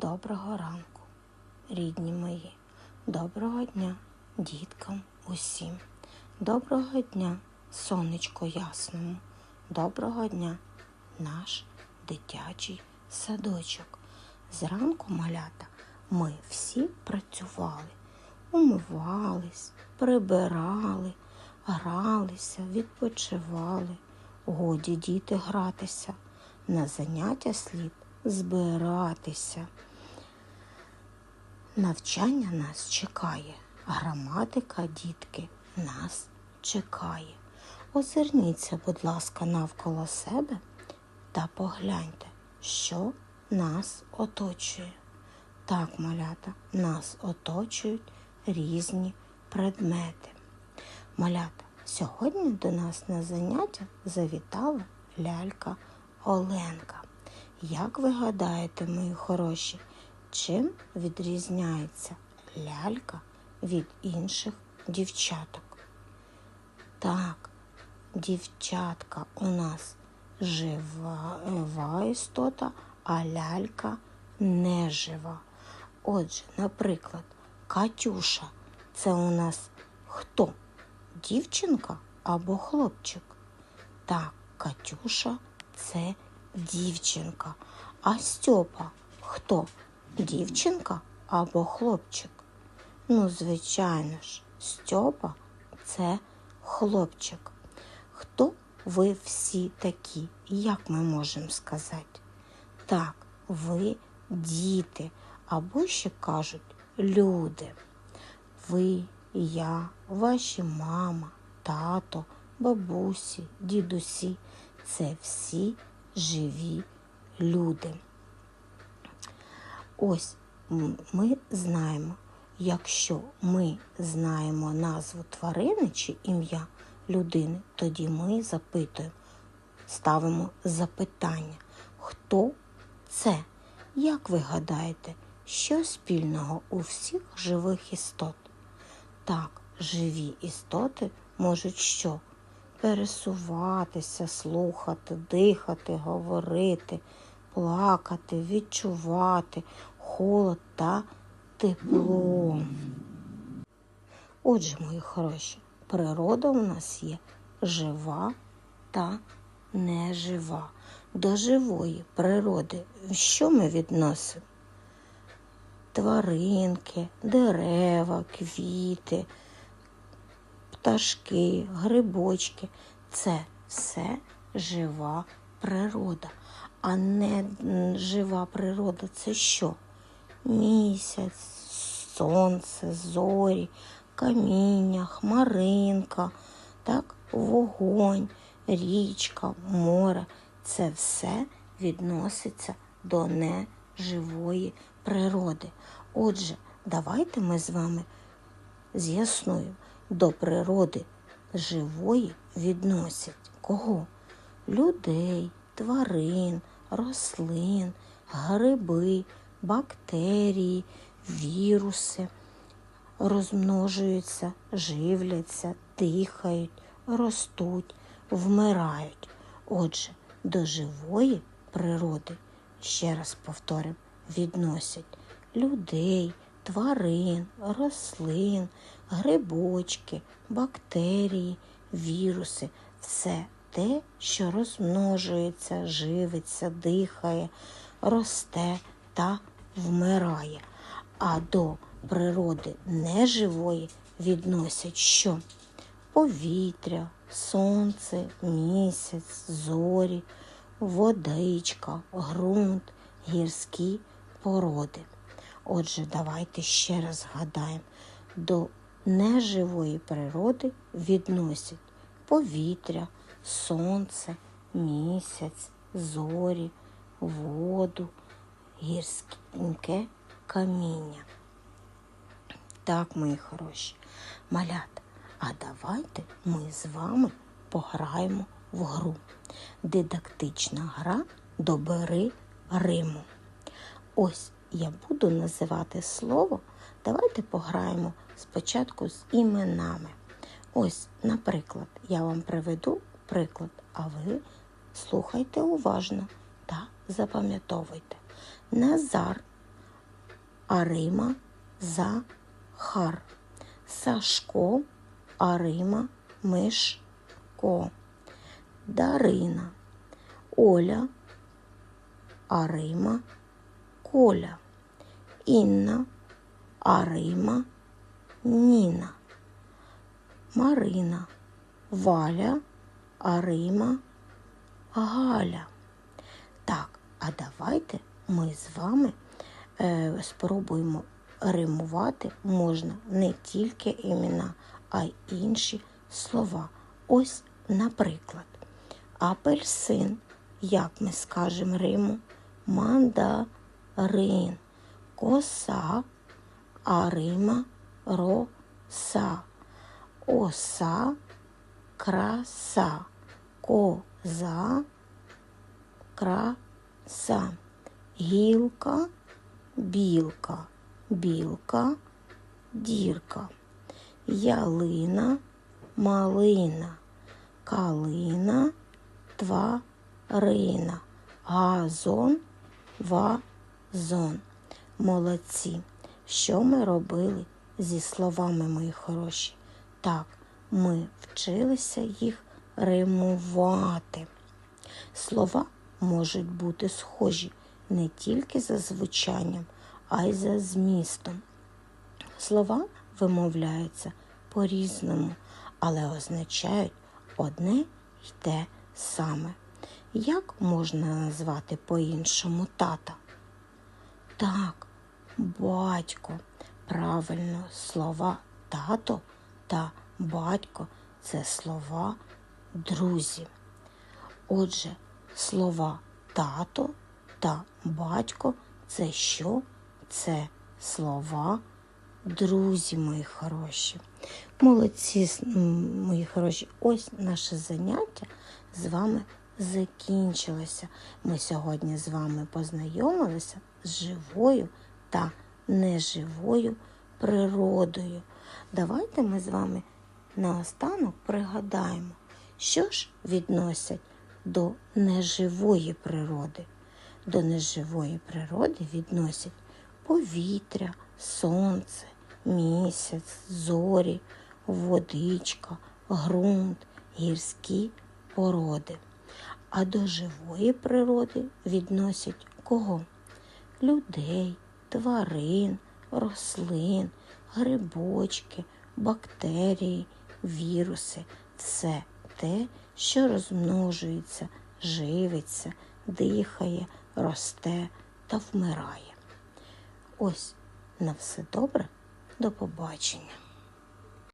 Доброго ранку, рідні мої, доброго дня діткам усім. Доброго дня, сонечко ясному, доброго дня, наш дитячий садочок. Зранку малята ми всі працювали, умивались, прибирали, гралися, відпочивали. Годі діти гратися, на заняття слід збиратися. Навчання нас чекає, граматика, дітки, нас чекає. Озирніться, будь ласка, навколо себе та погляньте, що нас оточує. Так, малята, нас оточують різні предмети. Малята, сьогодні до нас на заняття завітала лялька Оленка. Як ви гадаєте, мої хороші, чим відрізняється лялька від інших дівчаток? Так, дівчатка у нас жива, жива істота, а лялька не жива. Отже, наприклад, Катюша це у нас хто? Дівчинка або хлопчик? Так, Катюша це дівчинка. А Стьопа хто? Дівчинка або хлопчик? Ну, звичайно ж, Стьопа це хлопчик. Хто ви всі такі? Як ми можемо сказати? Так, ви діти, або ще кажуть люди. Ви, я, ваші мама, тато, бабусі, дідусі це всі живі люди. Ось ми знаємо, якщо ми знаємо назву тварини чи ім'я людини, тоді ми запитуємо, ставимо запитання, хто це? Як ви гадаєте, що спільного у всіх живих істот? Так, живі істоти можуть що? пересуватися, слухати, дихати, говорити, плакати, відчувати холод та тепло. Отже, мої хороші, природа у нас є жива та нежива. До живої природи що ми відносимо? Тваринки, дерева, квіти пташки, грибочки це все жива природа. А не жива природа це що? Місяць, сонце, зорі, каміння, хмаринка, так, вогонь, річка, море. Це все відноситься до неживої природи. Отже, давайте ми з вами з'ясуємо, до природи живої відносять кого? Людей, тварин, рослин, гриби, бактерії, віруси, розмножуються, живляться, дихають, ростуть, вмирають. Отже, до живої природи, ще раз повторимо, відносять людей, тварин, рослин, грибочки, бактерії, віруси все те, що розмножується, живиться, дихає, росте та вмирає. А до природи неживої відносять що? Повітря, сонце, місяць, зорі, водичка, ґрунт, гірські породи. Отже, давайте ще раз згадаємо, до неживої природи відносять повітря, сонце, місяць, зорі, воду, гірське каміння. Так, мої хороші, малята, а давайте ми з вами пограємо в гру. Дидактична гра добери Риму. Ось я буду називати слово. Давайте пограємо спочатку з іменами. Ось, наприклад, я вам приведу приклад, а ви слухайте уважно та запам'ятовуйте. Назар Арима, Захар. Сашко, Арима, Мишко. Дарина, Оля, Арима, Коля. Інна, Арима, Ніна. Марина, Валя, Арима, Галя. Так, а давайте ми з вами е, спробуємо римувати можна не тільки імена, а й інші слова. Ось, наприклад, апельсин, як ми скажемо Риму, мандарин, коса, арима, роса, оса, краса, коза, краса, гілка, білка, білка, дірка, ялина, малина, калина, тварина, газон, вазон. Молодці. Що ми робили зі словами, мої хороші? Так, ми вчилися їх римувати. Слова можуть бути схожі не тільки за звучанням, а й за змістом. Слова вимовляються по-різному, але означають одне й те саме. Як можна назвати по-іншому тата? Так, батько. Правильно, слова тато та батько це слова друзі. Отже, слова тато та батько це що? Це слова друзі, мої хороші. Молодці, мої хороші, ось наше заняття з вами закінчилося. Ми сьогодні з вами познайомилися з живою та неживою природою. Давайте ми з вами наостанок пригадаємо, що ж відносять до неживої природи. До неживої природи відносять повітря, сонце, місяць, зорі, водичка, ґрунт, гірські породи. А до живої природи відносять кого? Людей, тварин, рослин, грибочки, бактерії, віруси це те, що розмножується, живиться, дихає, росте та вмирає. Ось на все добре, до побачення.